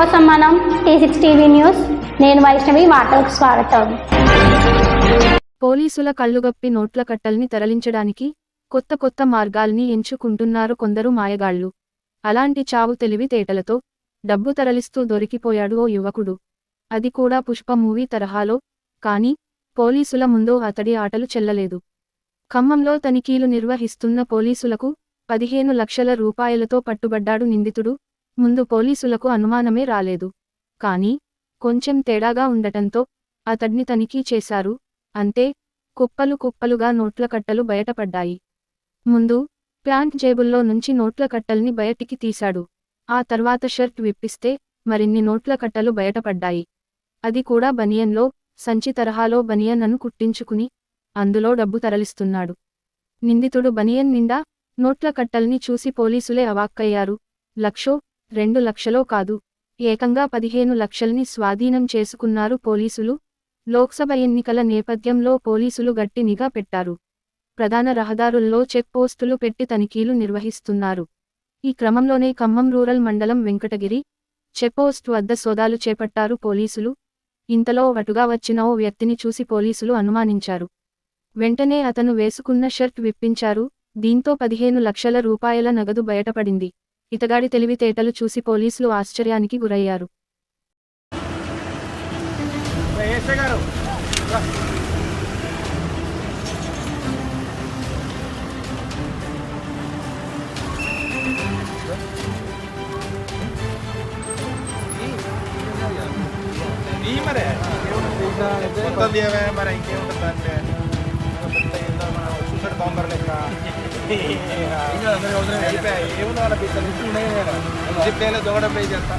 కోసం మనం tea six TV news నేను వైష్ణవి వార్తలకు స్వాగతం. పోలీసుల కళ్ళుగప్పి నోట్ల కట్టల్ని తరలించడానికి కొత్త కొత్త మార్గాల్ని ఎంచుకుంటున్నారు కొందరు మాయగాళ్ళు అలాంటి చావు తెలివితేటలతో డబ్బు తరలిస్తూ దొరికిపోయాడు ఓ యువకుడు. అది కూడా పుష్ప మూవీ తరహాలో కానీ పోలీసుల ముందు అతడి ఆటలు చెల్లలేదు. ఖమ్మంలో తనిఖీలు నిర్వహిస్తున్న పోలీసులకు పదిహేను లక్షల రూపాయలతో పట్టుబడ్డాడు నిందితుడు. ముందు పోలీసులకు అనుమానమే రాలేదు. కానీ కొంచెం తేడాగా ఉండటంతో అతడ్ని తనిఖీ చేశారు. అంతే కుప్పలు కుప్పలుగా నోట్ల కట్టలు బయటపడ్డాయి. ముందు ప్యాంట్ జేబుల్లో నుంచి నోట్ల కట్టల్ని బయటికి తీశాడు. ఆ తర్వాత షర్ట్ విప్పిస్తే మరిన్ని నోట్ల కట్టలు బయటపడ్డాయి. అది కూడా బనియన్లో సంచి తరహాలో బనియన్ అను కుట్టించుకుని అందులో డబ్బు తరలిస్తున్నాడు. నిందితుడు బనియన్ నిండా నోట్ల కట్టల్ని చూసి పోలీసులే అవాక్కయ్యారు. లక్షో రెండు లక్షలో కాదు. ఏకంగా పదిహేను లక్షల్ని స్వాధీనం చేసుకున్నారు పోలీసులు. లోక్సభ ఎన్నికల నేపథ్యంలో పోలీసులు గట్టి నిఘా పెట్టారు. ప్రధాన రహదారుల్లో చెక్ పోస్టులు పెట్టి తనిఖీలు నిర్వహిస్తున్నారు. ఈ క్రమంలోనే ఖమ్మం రూరల్ మండలం వెంకటగిరి చెక్పోస్ట్ వద్ద సోదాలు చేపట్టారు పోలీసులు. ఇంతలో వటుగా వచ్చిన ఓ వ్యక్తిని చూసి పోలీసులు అనుమానించారు. వెంటనే అతను వేసుకున్న షర్ట్ విప్పించారు. దీంతో పదిహేను లక్షల రూపాయల నగదు బయటపడింది. ఇతగాడి తెలివితేటలు చూసి పోలీసులు ఆశ్చర్యానికి గురయ్యారు మరే ఇంకేముంటుంది అంటే చూసాడు అయిపోయాయి ఏముంది వాళ్ళ బిడ్డ లిస్టులు ఉన్నాయి కదా జిప్ దొంగ చేస్తా